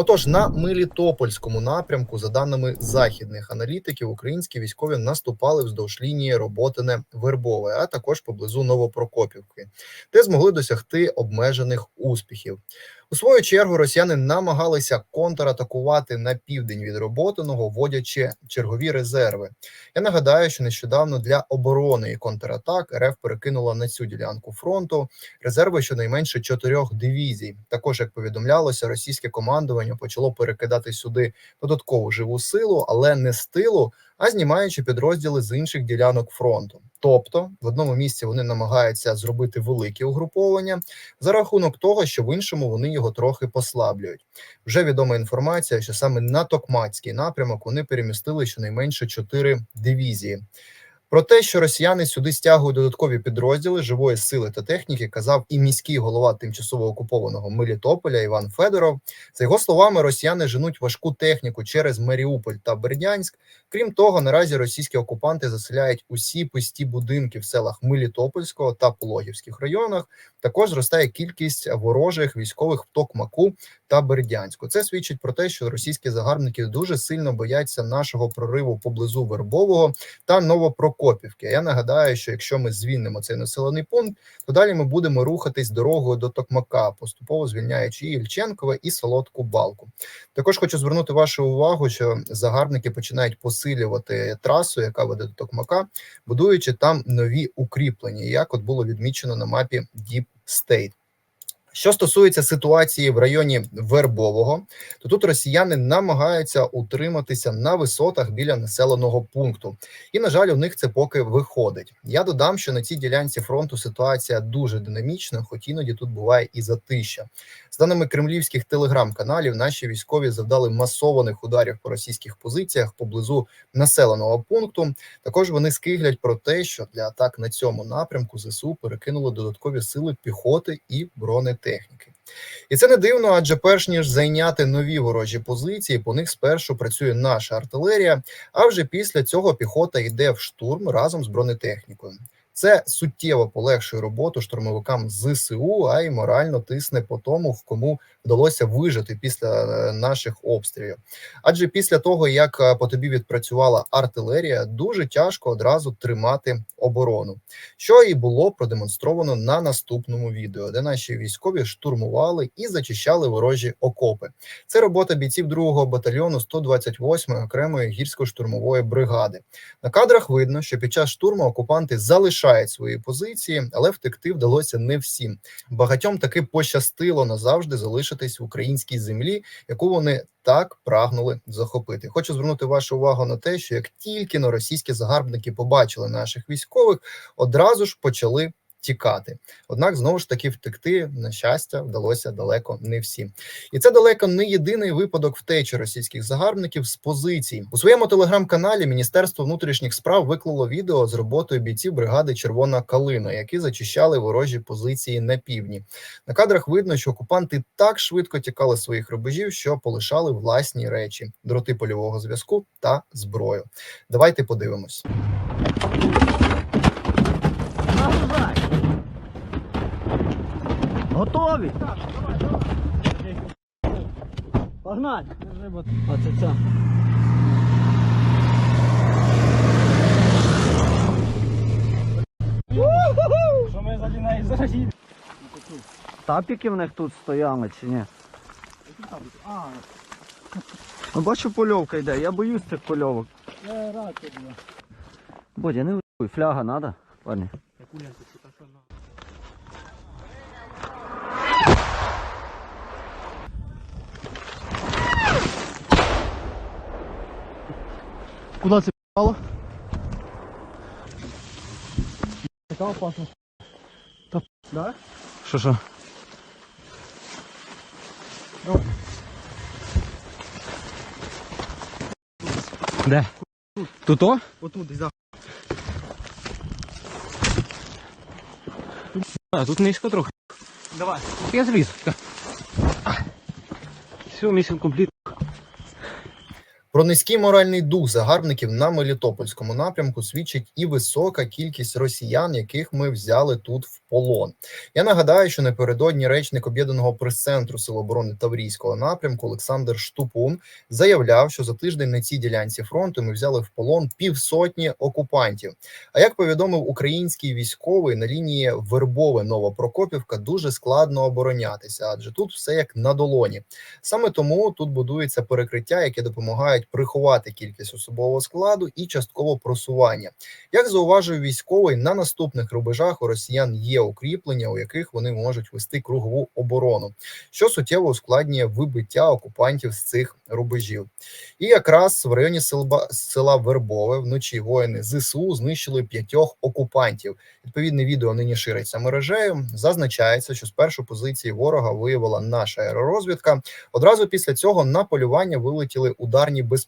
Отож, на Мелітопольському напрямку, за даними західних аналітиків, українські військові наступали вздовж лінії роботине Вербове, а також поблизу Новопрокопівки, де змогли досягти обмежених успіхів. У свою чергу росіяни намагалися контратакувати на південь від роботиного, вводячи чергові резерви. Я нагадаю, що нещодавно для оборони і контратак РФ перекинула на цю ділянку фронту резерви щонайменше чотирьох дивізій. Також, як повідомлялося, російське командування почало перекидати сюди додаткову живу силу, але не з тилу, а знімаючи підрозділи з інших ділянок фронту. Тобто в одному місці вони намагаються зробити велике угруповання за рахунок того, що в іншому вони його трохи послаблюють. Вже відома інформація, що саме на Токмацький напрямок вони перемістили щонайменше чотири дивізії. Про те, що росіяни сюди стягують додаткові підрозділи живої сили та техніки, казав і міський голова тимчасово окупованого Мелітополя Іван Федоров. За його словами, росіяни женуть важку техніку через Маріуполь та Бердянськ. Крім того, наразі російські окупанти заселяють усі пусті будинки в селах Мелітопольського та Пологівських районах. Також зростає кількість ворожих військових в Токмаку та Бердянську. Це свідчить про те, що російські загарбники дуже сильно бояться нашого прориву поблизу Вербового та Новопрокопівки. Я нагадаю, що якщо ми звільнимо цей населений пункт, то далі ми будемо рухатись дорогою до Токмака, поступово звільняючи і Ільченкове, і Солодку Балку. Також хочу звернути вашу увагу, що загарбники починають посилювати трасу, яка веде до Токмака, будуючи там нові укріплення, як от було відмічено на мапі Deep State. Що стосується ситуації в районі Вербового, то тут росіяни намагаються утриматися на висотах біля населеного пункту, і на жаль, у них це поки виходить. Я додам, що на цій ділянці фронту ситуація дуже динамічна, хоч іноді тут буває і затища. З даними кремлівських телеграм-каналів, наші військові завдали масованих ударів по російських позиціях поблизу населеного пункту. Також вони скиглять про те, що для атак на цьому напрямку ЗСУ перекинули додаткові сили піхоти і бронетехніки. І це не дивно, адже перш ніж зайняти нові ворожі позиції, по них спершу працює наша артилерія, а вже після цього піхота йде в штурм разом з бронетехнікою. Це суттєво полегшує роботу штурмовикам ЗСУ, а й морально тисне по тому, кому вдалося вижити після е, наших обстрілів. Адже після того, як е, по тобі відпрацювала артилерія, дуже тяжко одразу тримати оборону, що і було продемонстровано на наступному відео, де наші військові штурмували і зачищали ворожі окопи. Це робота бійців 2-го батальйону 128-ї окремої гірсько-штурмової бригади. На кадрах видно, що під час штурму окупанти залишають свої позиції, але втекти вдалося не всім. Багатьом таки пощастило назавжди залишитись в українській землі, яку вони так прагнули захопити. Хочу звернути вашу увагу на те, що як тільки но російські загарбники побачили наших військових, одразу ж почали. Тікати, однак знову ж таки втекти на щастя вдалося далеко не всім, і це далеко не єдиний випадок втечі російських загарбників з позицій у своєму телеграм-каналі. Міністерство внутрішніх справ виклало відео з роботою бійців бригади Червона Калина, які зачищали ворожі позиції на півдні. На кадрах видно, що окупанти так швидко тікали своїх рубежів, що полишали власні речі, дроти польового зв'язку та зброю. Давайте подивимось. Готові? Погнали! Оце це. Що ми ззаді неї зараз? Тапіки в них тут стояли чи ні? Ну, бачу, польовка йде, я боюсь цих польовок. Я рад тобі. Бодя, не уй, фляга надо, парні. Куди це пало? Така опасна. Та да? Що що? Де? Тут о? Отут десь за. А, тут низько трохи. Давай. Я зліз. Все, місію компліт. Про низький моральний дух загарбників на Мелітопольському напрямку свідчить і висока кількість росіян, яких ми взяли тут в полон. Я нагадаю, що напередодні речник об'єднаного прес-центру Сил оборони Таврійського напрямку Олександр Штупун заявляв, що за тиждень на цій ділянці фронту ми взяли в полон півсотні окупантів. А як повідомив український військовий на лінії Вербове Новопрокопівка, дуже складно оборонятися, адже тут все як на долоні. Саме тому тут будується перекриття, яке допомагають приховати кількість особового складу і частково просування. Як зауважив військовий, на наступних рубежах у росіян є укріплення, у яких вони можуть вести кругову оборону, що суттєво ускладнює вибиття окупантів з цих рубежів. І якраз в районі села, Вербове вночі воїни ЗСУ знищили п'ятьох окупантів. Відповідне відео нині шириться мережею. Зазначається, що спершу позиції ворога виявила наша аеророзвідка. Одразу після цього на полювання вилетіли ударні безпілотники,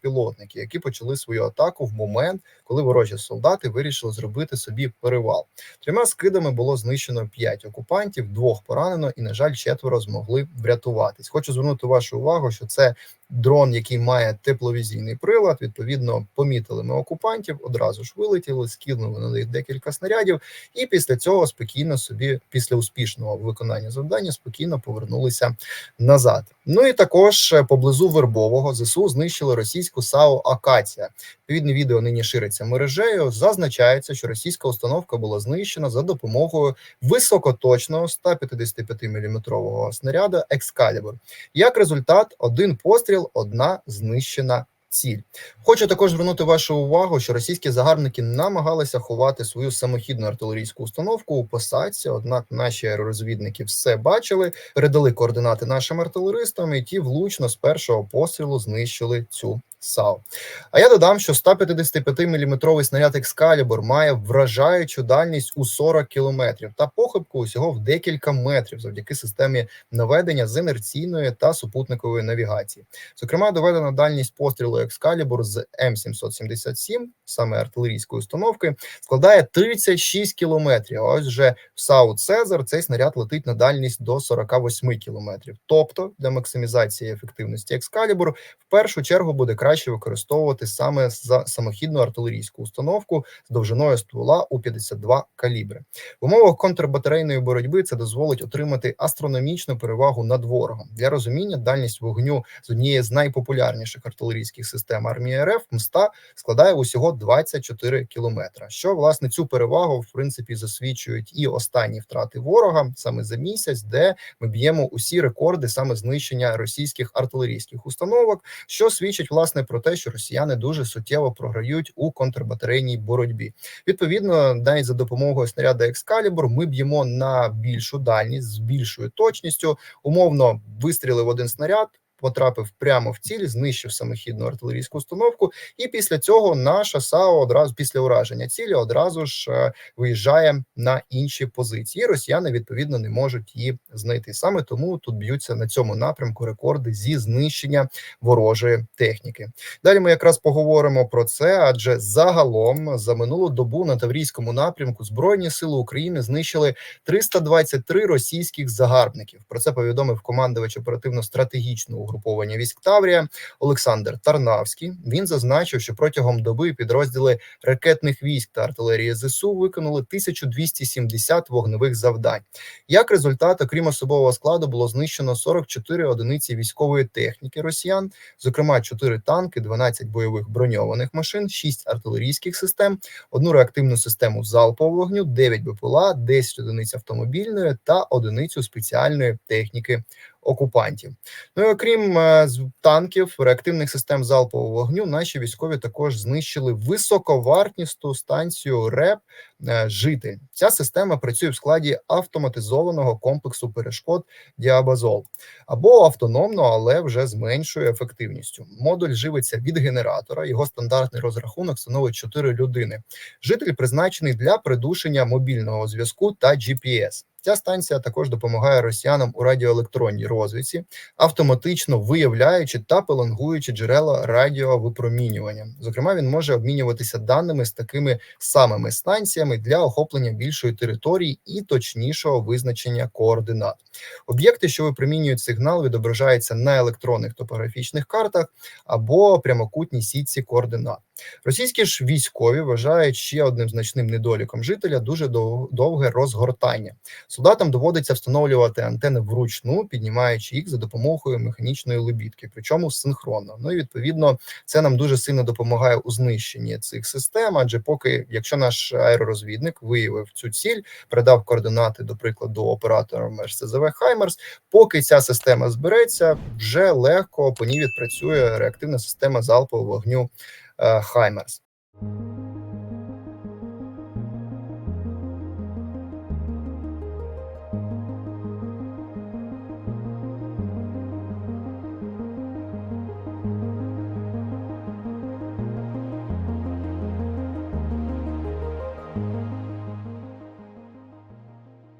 які почали свою атаку в момент, коли ворожі солдати вирішили зробити собі перевал. Трьома скидами було знищено п'ять окупантів, двох поранено, і на жаль, четверо змогли врятуватись. Хочу звернути вашу увагу, що це дрон, який має тепловізійний прилад. Відповідно, помітили ми окупантів, одразу ж вилетіли, скинули на них декілька снарядів, і після цього спокійно собі, після успішного виконання завдання, спокійно повернулися назад. Ну і також е, поблизу Вербового ЗСУ знищили російську САУ Акація. Відповідне відео нині шириться мережею. Зазначається, що російська установка була знищена за допомогою високоточного 155 мм снаряда Екскалібур. Як результат, один постріл, одна знищена ціль. Хочу також звернути вашу увагу, що російські загарбники намагалися ховати свою самохідну артилерійську установку у посадці. Однак наші аеророзвідники все бачили, передали координати нашим артилеристам, і ті влучно з першого пострілу знищили цю САУ. А я додам, що 155-мм снаряд Екскалібур має вражаючу дальність у 40 кілометрів та похибку усього в декілька метрів завдяки системі наведення з інерційної та супутникової навігації. Зокрема, доведена дальність пострілу Екскалібур з М777, саме артилерійської установки, складає 36 кілометрів. А ось вже в САУ Цезар цей снаряд летить на дальність до 48 кілометрів. Тобто для максимізації ефективності Екскалібур в першу чергу буде краще використовувати саме за самохідну артилерійську установку з довжиною ствола у 52 калібри. В умовах контрбатарейної боротьби це дозволить отримати астрономічну перевагу над ворогом. Для розуміння дальність вогню з однієї з найпопулярніших артилерійських систем армії РФ МСТА складає усього 24 кілометра. Що власне цю перевагу в принципі засвідчують і останні втрати ворога саме за місяць, де ми б'ємо усі рекорди саме знищення російських артилерійських установок, що свідчить власне про те, що росіяни дуже суттєво програють у контрбатарейній боротьбі. Відповідно, навіть за допомогою снаряда Екскалібур ми б'ємо на більшу дальність з більшою точністю. Умовно вистрілив один снаряд. Потрапив прямо в ціль, знищив самохідну артилерійську установку, і після цього наша САО одразу після ураження цілі одразу ж е, виїжджає на інші позиції. Росіяни відповідно не можуть її знайти. Саме тому тут б'ються на цьому напрямку рекорди зі знищення ворожої техніки. Далі ми якраз поговоримо про це, адже загалом за минулу добу на Таврійському напрямку Збройні сили України знищили 323 російських загарбників. Про це повідомив командувач оперативно-стратегічного угруповання військ Таврія Олександр Тарнавський. Він зазначив, що протягом доби підрозділи ракетних військ та артилерії ЗСУ виконали 1270 вогневих завдань. Як результат, окрім особового складу, було знищено 44 одиниці військової техніки росіян, зокрема 4 танки, 12 бойових броньованих машин, 6 артилерійських систем, одну реактивну систему залпового вогню, 9 БПЛА, 10 одиниць автомобільної та одиницю спеціальної техніки окупантів. Ну і окрім е, танків, реактивних систем залпового вогню, наші військові також знищили високовартністу станцію РЕП е, Житель. Ця система працює в складі автоматизованого комплексу перешкод Діабазол або автономно, але вже з меншою ефективністю. Модуль живиться від генератора. Його стандартний розрахунок становить 4 людини. Житель призначений для придушення мобільного зв'язку та GPS. Ця станція також допомагає росіянам у радіоелектронній розвідці, автоматично виявляючи та пеленгуючи джерела радіовипромінювання. Зокрема, він може обмінюватися даними з такими самими станціями для охоплення більшої території і точнішого визначення координат. Об'єкти, що випромінюють сигнал, відображаються на електронних топографічних картах або прямокутній сітці координат. Російські ж військові вважають ще одним значним недоліком жителя дуже дов- довге розгортання. Солдатам доводиться встановлювати антени вручну, піднімаючи їх за допомогою механічної лебідки, причому синхронно. Ну і відповідно це нам дуже сильно допомагає у знищенні цих систем. Адже поки, якщо наш аеророзвідник виявив цю ціль, передав координати, до прикладу, операторам РСЗВ Хаймерс, поки ця система збереться, вже легко по ній відпрацює реактивна система залпового вогню. Uh, HIMARS.